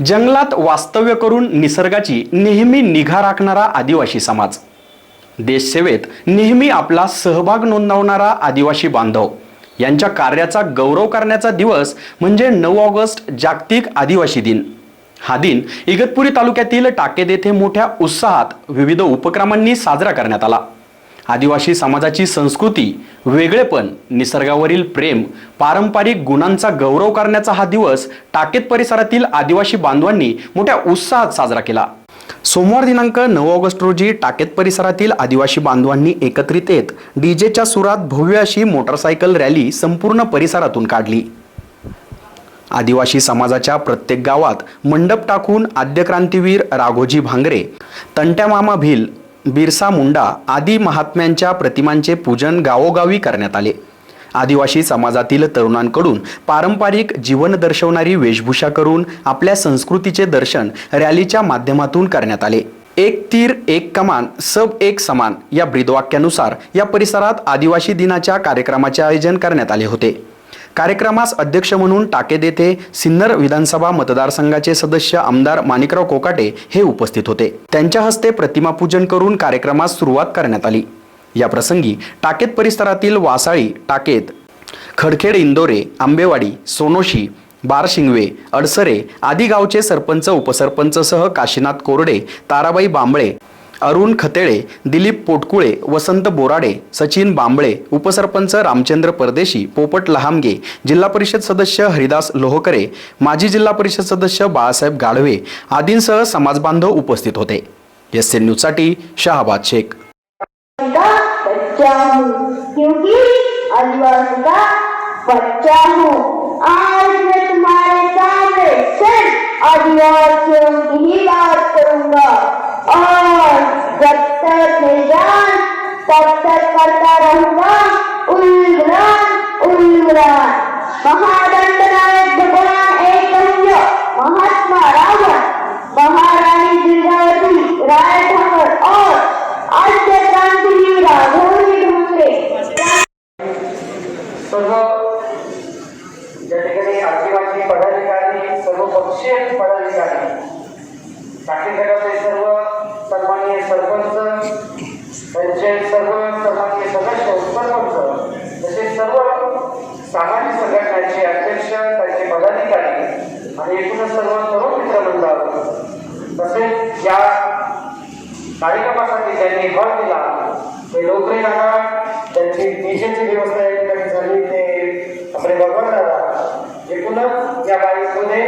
जंगलात वास्तव्य करून निसर्गाची नेहमी निगा राखणारा आदिवासी समाज. देशसेवेत नेहमी आपला सहभाग नोंदवणारा आदिवासी बांधव. यांच्या कार्याचा गौरव करण्याचा दिवस म्हणजे नऊ ऑगस्ट जागतिक आदिवासी दिन. हा दिन इगतपुरी तालुक्यातील टाकेद येथे मोठ्या उत्साहात विविध उपक्रमांनी साजरा करण्यात आला. आदिवासी समाजाची संस्कृती वेगळेपण निसर्गावरील प्रेम पारंपरिक गुणांचा गौरव करण्याचा हा दिवस टाकेत परिसरातील आदिवासी बांधवांनी मोठ्या उत्साहात साजरा केला. सोमवार दिनांक नऊ ऑगस्ट रोजी टाकेत परिसरातील आदिवासी बांधवांनी एकत्रित येत डीजेच्या सुरात भव्य अशी मोटरसायकल रॅली संपूर्ण परिसरातून काढली. आदिवासी समाजाच्या प्रत्येक गावात मंडप टाकून आद्यक्रांतीवीर राघोजी भांगरे तंट्या मामा भिल बिरसा मुंडा आदी महात्म्यांच्या प्रतिमांचे पूजन गावोगावी करण्यात आले. आदिवासी समाजातील तरुणांकडून पारंपरिक जीवन दर्शवणारी वेशभूषा करून आपल्या संस्कृतीचे दर्शन रॅलीच्या माध्यमातून करण्यात आले. एक तीर एक कमान सब एक समान या ब्रीदवाक्यानुसार या परिसरात आदिवासी दिनाच्या कार्यक्रमाचे आयोजन करण्यात आले होते. कार्यक्रमास अध्यक्ष म्हणून टाकेद येथे सिन्नर विधानसभा मतदारसंघाचे सदस्य आमदार माणिकराव कोकाटे हे उपस्थित होते. त्यांच्या हस्ते प्रतिमा पूजन करून कार्यक्रमास सुरुवात करण्यात आली. या प्रसंगी टाकेत परिसरातील वासाळी टाकेत खडखेड इंदोरे आंबेवाडी सोनोशी बारशिंगवे अडसरे आदी गावचे सरपंच उपसरपंचसह काशीनाथ कोरडे ताराबाई बांबळे अरुण खतेळे दिलीप पोटकुळे वसंत बोराडे सचिन बांबळे उपसरपंच रामचंद्र परदेशी पोपट लहामगे जिल्हा परिषद सदस्य हरिदास लोहकरे माजी जिल्हा परिषद सदस्य बाळासाहेब गाढवे आदींसह समाजबांधव उपस्थित होते. एस एन न्यूजसाठी शहाबाद शेख. आज मैं तुम्हारे सामने सिर्फ आदिवासियों की ही बात करूंगा। और जब तक है जान तब तक करता रहूंगा उल्गुलान उल्गुलान महादंड नायक भगवान एक महात्मा रावण महारानी दुर्गावती राय ठाकर और आद्य क्रांतिवीर राघोजी ढोंगरे सर्व त्यांचे सर्व सन्माननीय सदस्य उपसरपंच तसेच सर्व सामाजिक संघटनांचे अध्यक्ष त्यांचे पदाधिकारी आणि एकूणच सर्व तरुण मित्रमंडळ तसेच या कार्यक्रमासाठी ज्यांनी भर दिला ते लोकरे राहणार त्यांची डीजेची व्यवस्था या ठिकाणी झाली ते आपले भगवान राहणार एकूणच या बाईकमध्ये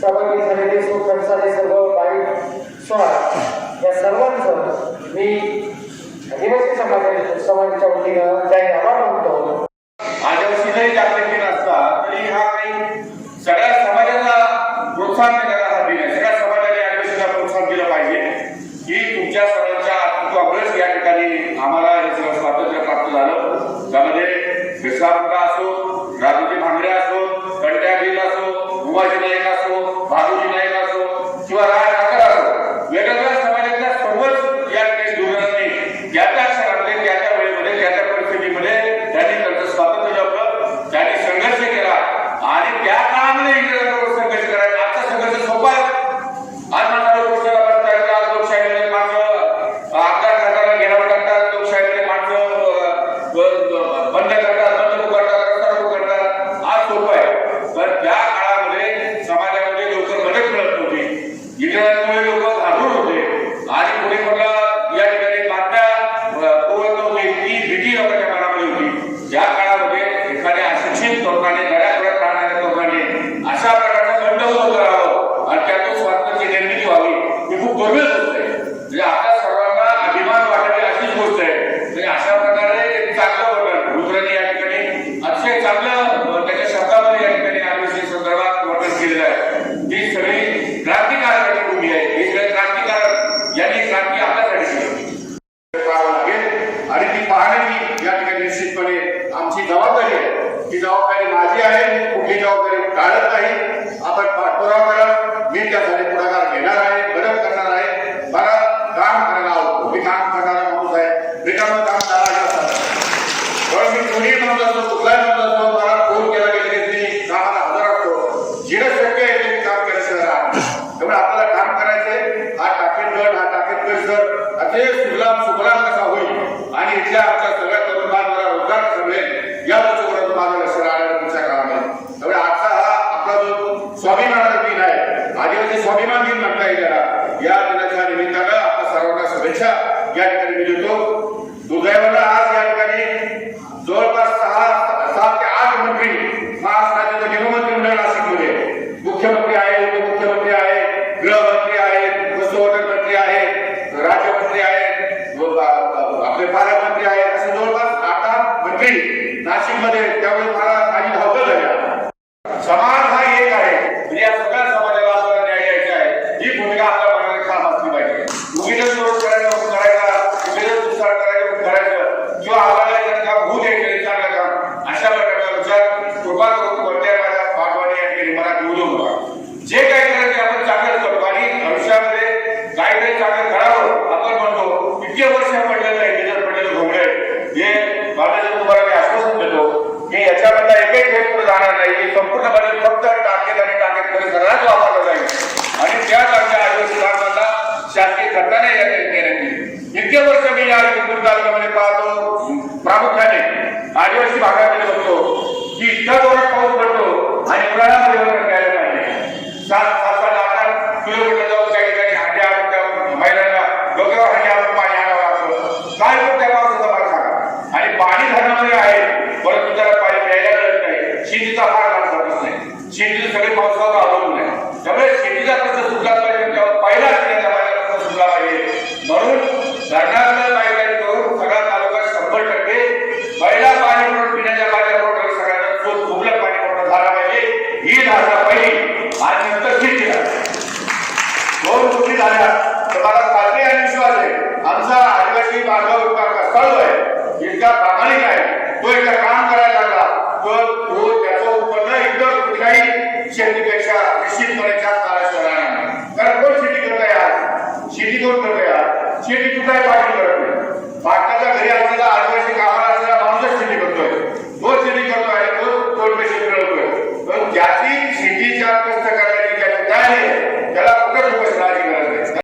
सहभागी झालेले सुखसारे सर्व बाईक स्वार या सर्व मी आदिवासी समाजाच्या वतीनं जाहीर आभार मानतो आदिवासी जरी जागृती नसता तरी हा काही सगळ्या समाजाला प्रोत्साहन देणारा हा दिन आहे. सगळ्या समाजाने आदिवासीला प्रोत्साहन दिलं पाहिजे की तुमच्या सर्वांच्या अस्तित्वामुळेच या ठिकाणी आम्हाला हे सगळं स्वातंत्र्य प्राप्त झालं. त्यामध्ये बिरसा cara está aí नाशिकमध्ये त्यावेळी मला काही धावलं झाल्या हा जाणार नाही. संपूर्ण फक्त टाकेत आणि टाकेत वापरला जाईल. आणि त्याच आमच्या आदिवासी भागाला शासकीय खताने या इतके वर्ष मी या जिंतूर तालुक्यामध्ये पाहतो. प्रामुख्याने आदिवासी भागामध्ये बघतो. की इतका जोरात पाऊस पडतो आणि उन्हाळ्यामध्ये वगैरे द्यायला पाहिजे किलोमीटर पाणी काय पण त्या पावसाचा आणि पाणी धरणामध्ये आहे. शेती कुठलाही पार्टी करत नाही? पाटलाच्या घरी असलेला आदिवासी कामा